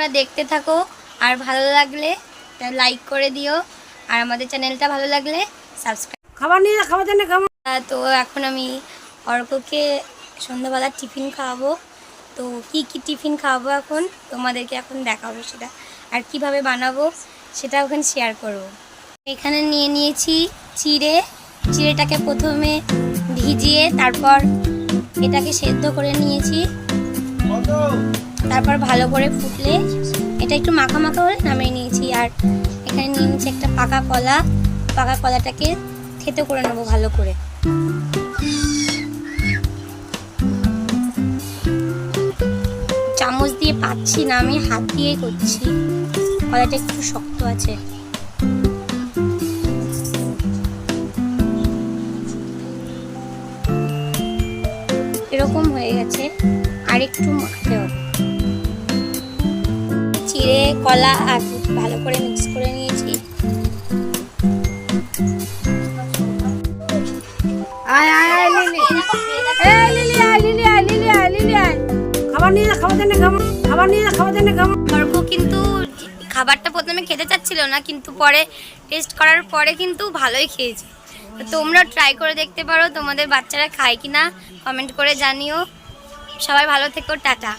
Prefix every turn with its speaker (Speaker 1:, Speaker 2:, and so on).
Speaker 1: তোমরা দেখতে থাকো। আর ভালো লাগলে লাইক করে দিও। আর আমাদের চ্যানেলটা ভালো লাগলে সাবস্ক্রাইব
Speaker 2: খাবার নিয়ে খাবার জানে খাবার
Speaker 1: তো এখন আমি অর্ককে সন্ধ্যাবেলার টিফিন খাওয়াবো। তো কি কি টিফিন খাওয়াবো এখন? তোমাদেরকে এখন দেখাবো সেটা। আর কীভাবে বানাবো সেটা ওখানে শেয়ার করব। এখানে নিয়ে নিয়েছি চিড়ে। চিড়েটাকে প্রথমে ভিজিয়ে তারপর এটাকে সেদ্ধ করে নিয়েছি। তারপর ভালো করে ফুটলে এটা একটু মাখা মাখা হলে নামিয়ে নিয়েছি। আর এখানে নিয়ে নিয়েছি একটা পাকা কলা। পাকা কলাটাকে খেতে করে নেব ভালো করে। চামচ দিয়ে পাচ্ছি না, আমি হাত দিয়েই করছি। কলাটা একটু শক্ত আছে। এরকম হয়ে গেছে। আর একটু মাখতে হবে। চিড়ে কলা আর দুধ ভালো করে মিক্স করে নিয়েছি।
Speaker 2: আয় আয় আয় লিলি। এই লিলি আয় লিলি আয় লিলি আয় লিলি আয়। খাবার নিয়ে খাবার জানে খাবার খাবার নিয়ে খাবার জানে খাবার
Speaker 1: অর্ক কিন্তু খাবারটা প্রথমে খেতে চাচ্ছিল না কিন্তু পরে টেস্ট করার পরে কিন্তু ভালোই খেয়েছে। তোমরা ট্রাই করে দেখতে পারো তোমাদের বাচ্চারা খায় কিনা কমেন্ট করে জানিও। সবাই ভালো থেকো টাটা।